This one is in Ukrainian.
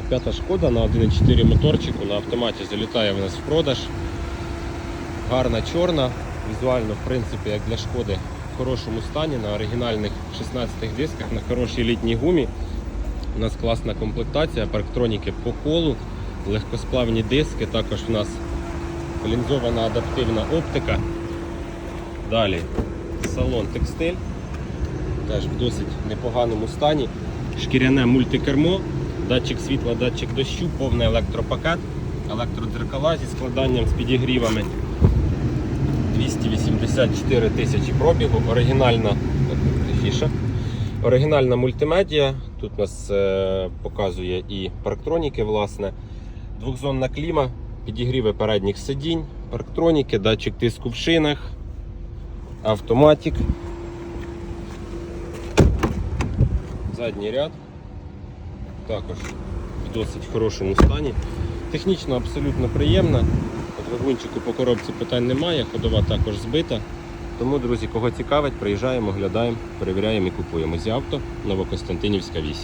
А п'ята шкода на 1.4 моторчику на автоматі залітає в нас в продаж. Гарна чорна, візуально, в принципі, як для шкоди, в хорошому стані, на оригінальних 16 дисках, на хорошій літній гумі. У нас класна комплектація, парктроніки по колу, легкосплавні диски, також у нас лінзована адаптивна оптика. Далі салон текстиль, теж в досить непоганому стані. Шкіряне мультикермо, датчик світла, датчик дощу, повний електропакет, електродзеркала зі складанням з підігрівами. 284 тисячі пробігу, оригінальна фіша. Оригінальна мультимедіа. Тут нас е, показує і парктроніки, власне. Двохзонна кліма, підігріви передніх сидінь, парктроніки, датчик тиску в шинах, автоматик. Задній ряд. Також в досить хорошому стані. Технічно абсолютно приємна. От двигунчику по коробці питань немає, ходова також збита. Тому, друзі, кого цікавить, приїжджаємо, оглядаємо, перевіряємо і купуємо. Зі авто Новокостянтинівська 8.